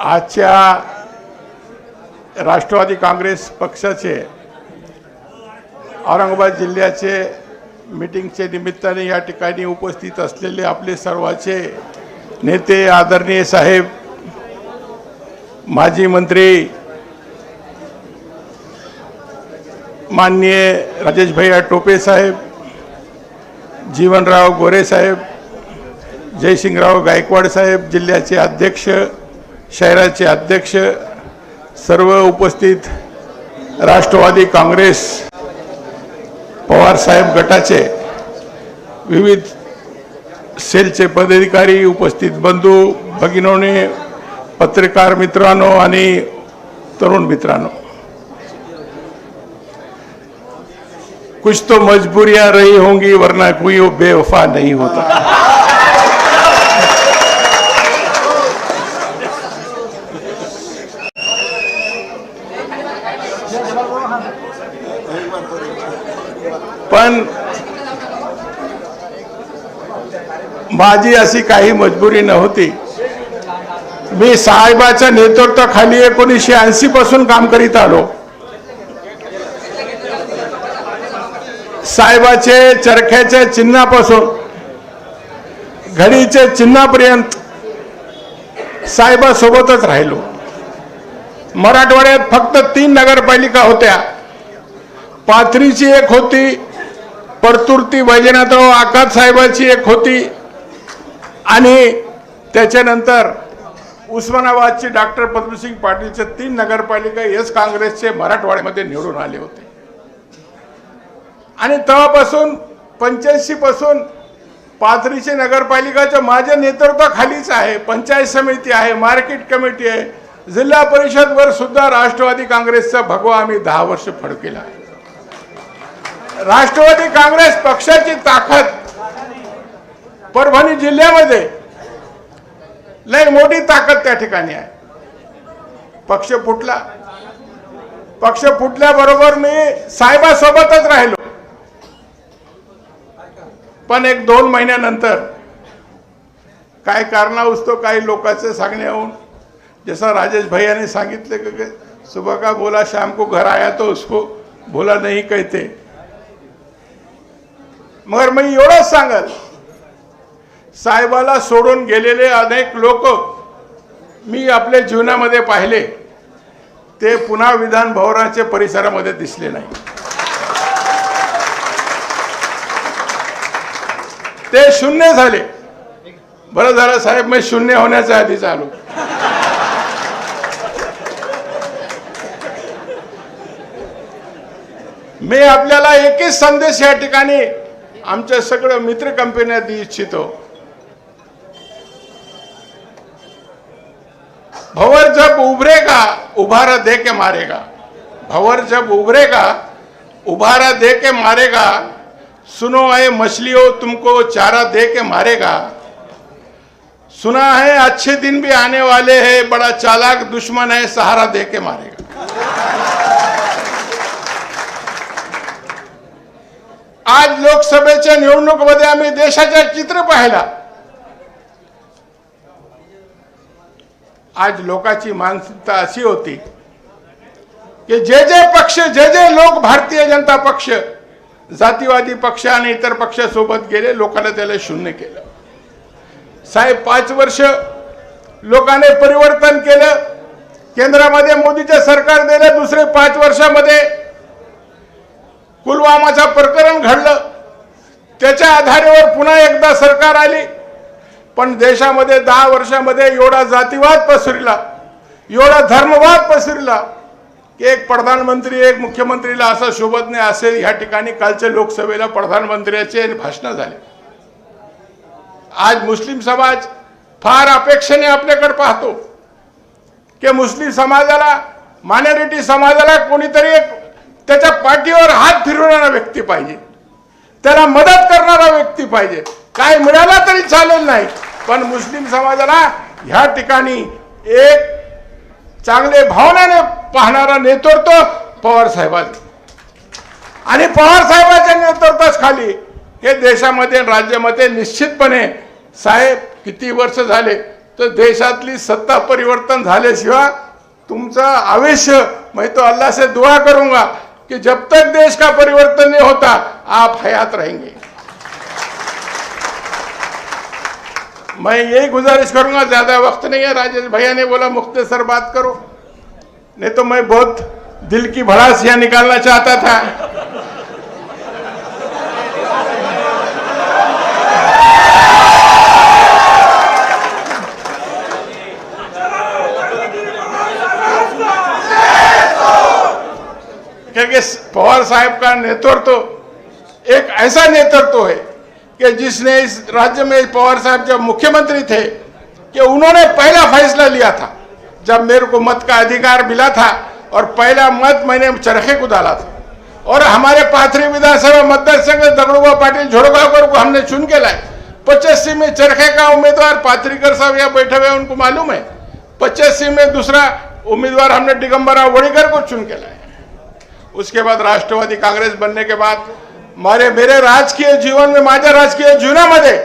आजच्या राष्ट्रवादी काँग्रेस पक्षाचे औरंगाबाद जिल्ह्याचे मिटिंगचे निमित्ताने या ठिकाणी उपस्थित असलेले आपले सर्वाचे नेते आदरणीय साहेब माजी मंत्री माननीय राजेश भैया टोपे साहेब जीवनराव गोरे साहेब जयसिंगराव गायकवाड साहेब जिल्ह्याचे अध्यक्ष शहराचे अध्यक्ष सर्व उपस्थित राष्ट्रवादी काँग्रेस पवारसाहेब गटाचे विविध सेलचे पदाधिकारी उपस्थित बंधू भगिनोने पत्रकार मित्रांनो आणि तरुण मित्रांनो. कुछ तो मजबूरियां रही होंगी वरना कोई वो बेवफा नहीं होता. पण माझी अशी काही मजबुरी नव्हती. मी साहेबाच्या नेतृत्वाखाली एकोणीसशे ऐंशी पासून काम करीत आलो. साहेबाचे चरख्याच्या चिन्हापासून घडीचे चिन्हापर्यंत साहेबासोबतच राहिलो. मराठवाड्यात फक्त तीन नगरपालिका होत्या. पाथरीची एक होती परतुर्ती वैजनाथराव आकात साहेबाची एक होती आणि त्याच्यानंतर उस्मानाबादची डॉक्टर पद्मसिंग पाटीलचे तीन नगरपालिका एस काँग्रेसचे मराठवाड्यामध्ये निवडून आले होते. आणि तेव्हापासून पंच्याऐंशी पासून पाथरीचे नगरपालिकाच्या माझ्या नेतृत्वाखालीच आहे पंचायत समिती आहे मार्केट कमिटी आहे जिल्हा परिषदवर सुद्धा राष्ट्रवादी काँग्रेसचा भगवा आम्ही दहा वर्ष फडकेला. राष्ट्रवादी काँग्रेस पक्षाची ताकद परभणी जिल्ह्यामध्ये लय मोठी ताकद त्या ठिकाणी आहे. पक्ष फुटला. पक्ष फुटल्याबरोबर मी साहेबासोबतच राहिलो. पण एक दोन महिन्यानंतर काय कारणास्तव काही लोकांचे सांगण्याहून जसा राजेश भैया ने सांगितले कि सुबह का बोला शाम को घर आया तो उसको बोला नहीं कहते. मगर मी एवढंच सांगल साहेबाला सोडून गेलेले अनेक लोक मी आपल्या जीवनामध्ये पाहिले ते पुन्हा विधान भवनाच्या परिसरामध्ये दिसले नाही. ते शून्य झाले. बरं झालं साहेब मी शून्य होण्याच्या आधीच आलो. मी आपल्याला एकच संदेश या ठिकाणी आमच्या सगळं मित्र कंपन्या देऊ इच्छितो. भवर जब उभरेगा उभारा दे के मारेगा. भवर जब उभरेगा उभारा दे के मारेगा सुनो है मछलियों तुमको चारा दे के मारेगा. सुना है अच्छे दिन भी आने वाले हैं बड़ा चालाक दुश्मन है सहारा दे के मारेगा. आज लोकसभेच्या निवडणुकीमध्ये आम्ही देशाच्या चित्र पाहिला. आज लोकांची मानसिकता अशी होती की जे जे पक्ष जे जे लोक भारतीय जनता पक्ष जातीवादी पक्ष आणि इतर पक्षासोबत गेले लोकांना त्याला शून्य केलं. साहेब पाच वर्ष लोकांनी परिवर्तन केलं. केंद्रामध्ये मोदीचे सरकार दिलं दुसरे पाच वर्षामध्ये पुलवामाचं प्रकरण घडलं. त्याच्या आधारेवर पुन्हा एकदा सरकार आली. पण देशामध्ये दहा वर्षामध्ये एवढा जातीवाद पसरला एवढा धर्मवाद पसरला की एक प्रधानमंत्री एक मुख्यमंत्रीला असा शोभत नाही असे ह्या ठिकाणी कालच्या लोकसभेला प्रधानमंत्र्याचे भाषणं झाले. आज मुस्लिम समाज फार अपेक्षेने आपल्याकडे पाहतो की मुस्लिम समाजाला मायनॉरिटी समाजाला कोणीतरी एक त्याच्या पाठीवर हात फिरवणारा व्यक्ती पाहिजे. त्याला मदत करणारा व्यक्ती पाहिजे. काय मिळाला तरी चालेल नाही. पण मुस्लिम समाजाला ह्या ठिकाणी एक चांगले भावनाने पाहणारा नेतृत्व पवार साहेबांचं आणि पवार साहेबांच्या नेतृत्वाच खाली हे देशामध्ये राज्यामध्ये निश्चितपणे साहेब किती वर्ष झाले? तर देशातली सत्ता परिवर्तन झाल्याशिवाय तुमचा आयुष्य म्हणजे तो अल्लाह से दुआ करूंगा कि जब तक देश का परिवर्तन नहीं होता आप हयात रहेंगे। मैं यही गुजारिश करूंगा ज्यादा वक्त नहीं है। राजेश भैया ने बोला मुख्तसर बात करो। नहीं तो मैं बहुत दिल की भड़ास यहाँ निकालना चाहता था। क्योंकि पवार साहब का नेतृत्व तो एक ऐसा नेतृत्व तो है कि जिसने इस राज्य में पवार साहब जब मुख्यमंत्री थे, कि उन्होंने पहला फैसला लिया था। जब मेरे को मत का अधिकार मिला था और पहला मत मैंने चरखे को डाला था। और हमारे पाथरी विधानसभा मतदार संघ दगड़ूबा पाटिल झोड़गावकर को हमने चुन के लाए। पचासी में चरखे का उम्मीदवार पाथरीकर साहब यहाँ बैठे हुए उनको मालूम है। पचासी में दूसरा उम्मीदवार हमने दिगंबरा वड़ीकर को चुन के लाए। उसके बाद राष्ट्रवादी काँग्रेस बनने के बाद मारे मेरे राजकीय जीवन में माझ्या राजकीय जीवनामध्ये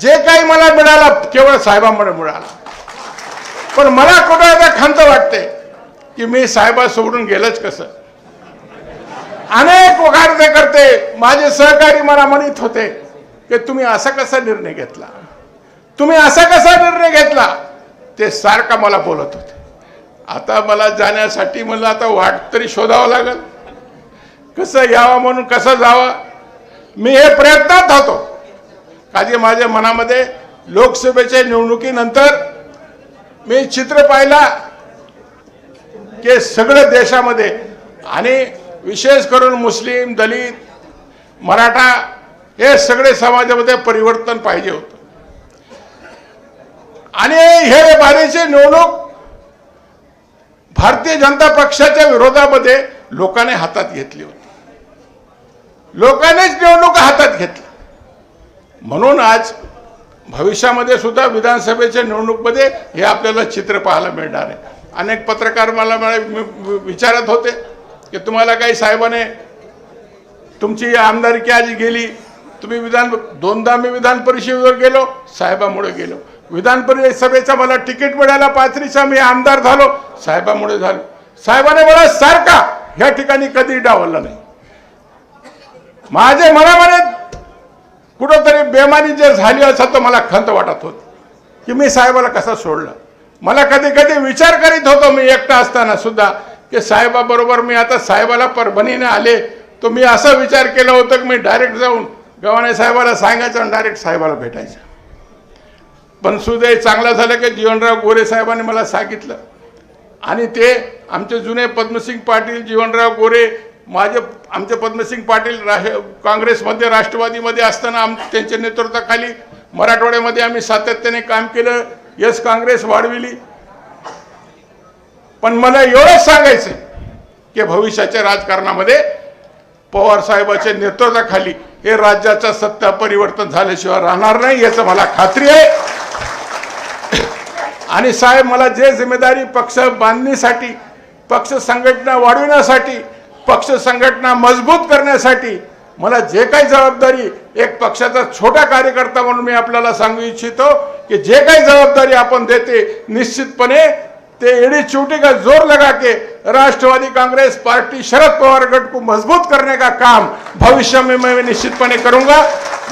जे काही मला मिळालं केवळ साहेबांमुळे मिळालं. पण मला कुठं आता खंत वाटते की मी साहेबा सोडून गेलंच कसं? अनेक वकारते करते. माझे सहकारी मला म्हणत होते की तुम्ही असा कसा निर्णय घेतला? तुम्ही असा कसा निर्णय घेतला? ते सारखा मला बोलत होते. आता मला जाण्यासाठी मला आता वाट तरी शोधावं लागेल. कसं यावं म्हणून कसं जावं? मी हे प्रयत्नात होतो काजी माझ्या मनामध्ये लोकसभेच्या निवडणुकीनंतर मी चित्र पाहिला की सगळं देशामध्ये आणि विशेष करून मुस्लिम दलित मराठा हे सगळे समाजामध्ये परिवर्तन पाहिजे होतं. आणि हे बारीची निवडणूक भारतीय जनता पक्षाच्या विरोधामध्ये लोकांनी हातात घेतली होती. लोकांनीच निवडणुका हातात घेतली म्हणून आज भविष्यामध्ये सुद्धा विधानसभेच्या निवडणूकमध्ये हे आपल्याला चित्र पाहायला मिळणार आहे. अनेक पत्रकार मला मला विचारत होते की तुम्हाला काही साहेबाने तुमची आमदारकी आज गेली तुम्ही विधान दोनदा मी विधान परिषदेवर गेलो साहेबामुळे गेलो. विधान परिषदेचा मला तिकीट मिळाला पाथरीचा मी आमदार झालो साहेबामुळे झालो. साहेबाने मला सारखा ह्या ठिकाणी कधी डावलला नाही. माझे मनामध्ये कुठंतरी बेमानी जर झाली असं तर मला खंत वाटत होती. की मी साहेबाला कसं सोडलं? मला कधी कधी विचार करीत होतो मी एकटा असताना सुद्धा की साहेबाबरोबर मी आता साहेबाला परभणीने आले. तो मी असा विचार केला होता की मी डायरेक्ट जाऊन गव्हाणे साहेबाला सांगायचं आणि डायरेक्ट साहेबाला भेटायचं. पण सुदैव चांगलं झालं की जीवनराव गोरे साहेबांनी मला सांगितलं. आणि ते आमचे जुने पद्मसिंग पाटील जीवनराव गोरे माझे आमचे पद्मसिंग पाटील राष्ट्र काँग्रेसमध्ये राष्ट्रवादीमध्ये असताना आम त्यांच्या नेतृत्वाखाली मराठवाड्यामध्ये आम्ही सातत्याने काम केलं. यस काँग्रेस वाढविली. पण मला एवढंच सांगायचं की भविष्याच्या राजकारणामध्ये पवार साहेबाच्या नेतृत्वाखाली हे राज्याचं सत्ता परिवर्तन झाल्याशिवाय राहणार नाही याचं मला खात्री आहे. आणि साहेब मला जे जिम्मेदारी पक्ष बांधणीसाठी पक्ष संघटना वाढविण्यासाठी पक्ष संघटना मजबूत करण्यासाठी मला जे काही जबाबदारी एक पक्षाचा छोटा कार्यकर्ता म्हणून मी आपल्याला सांगू इच्छितो की जे काही जबाबदारी आपण देते निश्चितपणे ते एड़ी चोटी का जोर लगा के राष्ट्रवादी कांग्रेस पार्टी शरद पवार गट को मजबूत करने का काम भविष्य में मैं निश्चितपणे करूंगा.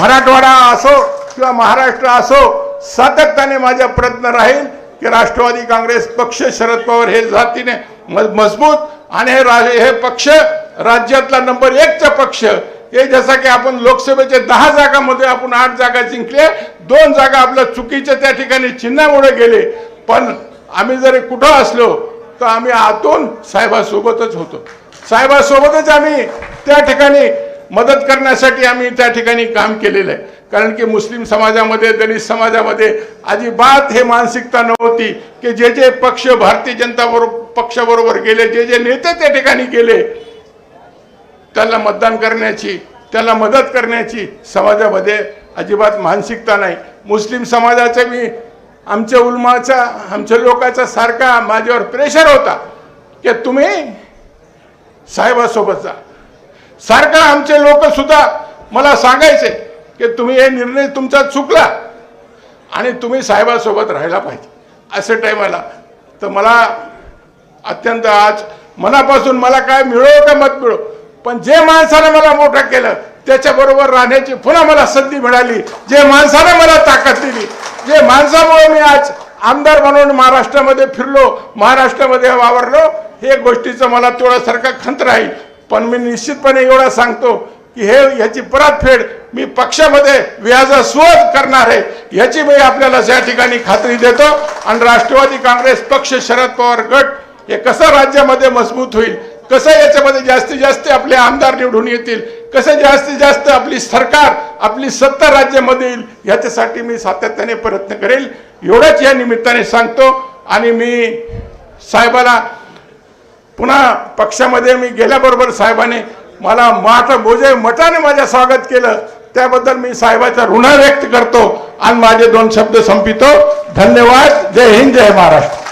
मराठवाडा असो किंवा महाराष्ट्र असो सातत्याने माझा प्रयत्न राहील की राष्ट्रवादी काँग्रेस पक्ष शरद पवार हे जातीने म- मजबूत आणि हे रा- हे पक्ष राज्यातला नंबर एकचा पक्ष. हे जसं की आपण लोकसभेचे दहा जागामध्ये आपण आठ जागा जिंकले दोन जागा आपल्या चुकीच्या त्या ठिकाणी चिन्हामुळे गेले. पण आम्ही जरी कुठं असलो तर आम्ही आतून साहेबासोबतच होतो. साहेबासोबतच आम्ही त्या ठिकाणी मदत करण्यासाठी आम्ही त्या ठिकाणी काम केलेलं आहे. कारण की मुस्लिम समाजामध्ये दलित समाजामध्ये अजिबात हे मानसिकता नव्हती की जे जे पक्ष भारतीय जनता बरोबर पक्षाबरोबर गेले जे जे नेते त्या ठिकाणी गेले त्याला मतदान करण्याची त्याला मदत करण्याची समाजामध्ये अजिबात मानसिकता नाही. मुस्लिम समाजाचा मी आमच्या उलमाचा आमच्या लोकाचा सारखा माझ्यावर प्रेशर होता की तुम्ही साहेबासोबत जा. सारखा आमचे लोक सुद्धा मला सांगायचे की तुम्ही हे निर्णय तुमचा चुकला आणि तुम्ही साहेबासोबत राहायला पाहिजे. असे टायमाला तर मला अत्यंत आज मनापासून मला काय मिळो का मत मिळो? पण जे माणसानं मला मोठं केलं त्याच्याबरोबर राहण्याची पुन्हा मला संधी मिळाली. जे माणसानं मला ताकद दिली जे माणसामुळे मी आज आमदार म्हणून महाराष्ट्रामध्ये फिरलो महाराष्ट्रामध्ये वावरलो हे गोष्टीचं मला तेवढ्यासारखा खंत राहील. पण मी निश्चितपणे एवढा सांगतो की हे याची परतफेड मी पक्षामध्ये व्याजास्वद करणार आहे. याची मी आपल्याला या ठिकाणी खात्री देतो आणि राष्ट्रवादी काँग्रेस पक्ष शरद पवार गट हे कसं राज्यामध्ये मजबूत होईल कसं याच्यामध्ये जास्तीत जास्त आपले आमदार निवडून येतील कसं जास्तीत जास्त आपली सरकार आपली सत्ता राज्यामध्ये येईल याच्यासाठी मी सातत्याने प्रयत्न करेल. एवढंच या निमित्ताने सांगतो आणि मी साहेबाला पुन्हा पक्षामध्ये मी गेल्याबरोबर साहेबाने मला माठ बोजे मठाने माझ्या स्वागत केलं. त्याबद्दल मी साहेबाचा ऋण व्यक्त करतो आणि माझे दोन शब्द संपितो. धन्यवाद. जय हिंद जय महाराष्ट्र.